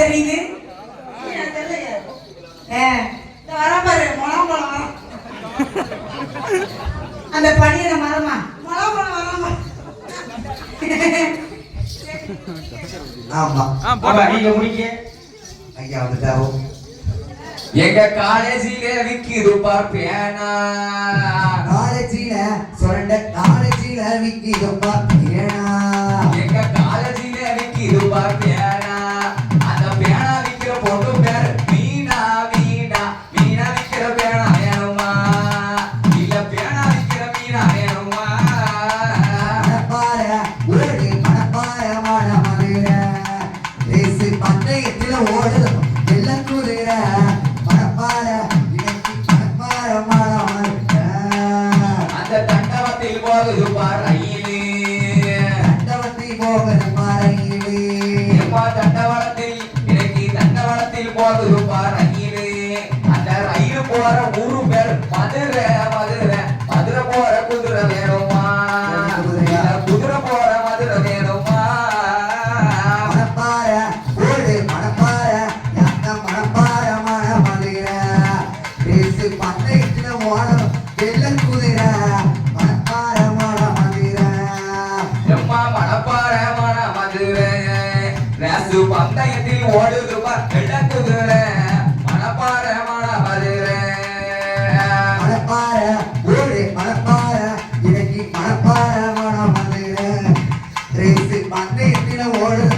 தெரியுது. இந்த வரான் பாரு, முலாம்பழம் வரான். அந்த பனியில மரமா? எங்க காலேஜில விக்குது பார்ப்பேனா? காலேஜில சுரண்ட காலேஜில எங்க காலேஜில விக்குது பார்ப்பேனா அந்த பேனா விக்கிற பொண்ணு பேர் மீனா மீனா. மீனா விக்கிற பேனா வேணுமா? இல்ல பேனா விக்கிற மீனா வேணுமா? மதுர. பந்தயத்துல ஓடுது. குதிர. இன்னைக்கு மதுர. அந்த தண்டவத்தில் போகுது பார் ரயிலு. தண்டவத்தி போகிற தண்டவாளத்தில் போகுது பார் ரயிலு. அந்த ரயில் போற ஊரு பேர் மதுரை மதுரை. மதுரை போற குதிரை வேணுமா? குதிரை போற மதுரை வேணுமா? மணப்பாற ஓடு மணப்பாற யாக்க மணப்பாற மண மதுர தேசு பந்தயத்துல ஓடும் எல்லாம் குதிர மணப்பாற மண மதுர எம்மா மணப்பாற மன மதுரை ரேசு பந்தயத்தில் ஓடுது கிடக்குதுற மணப்பாற மணபதுற மணப்பாற ஊரு மணப்பாற. இன்னைக்கு மணப்பாற மணபதுற ரேசு பந்தயத்தில் ஓடுது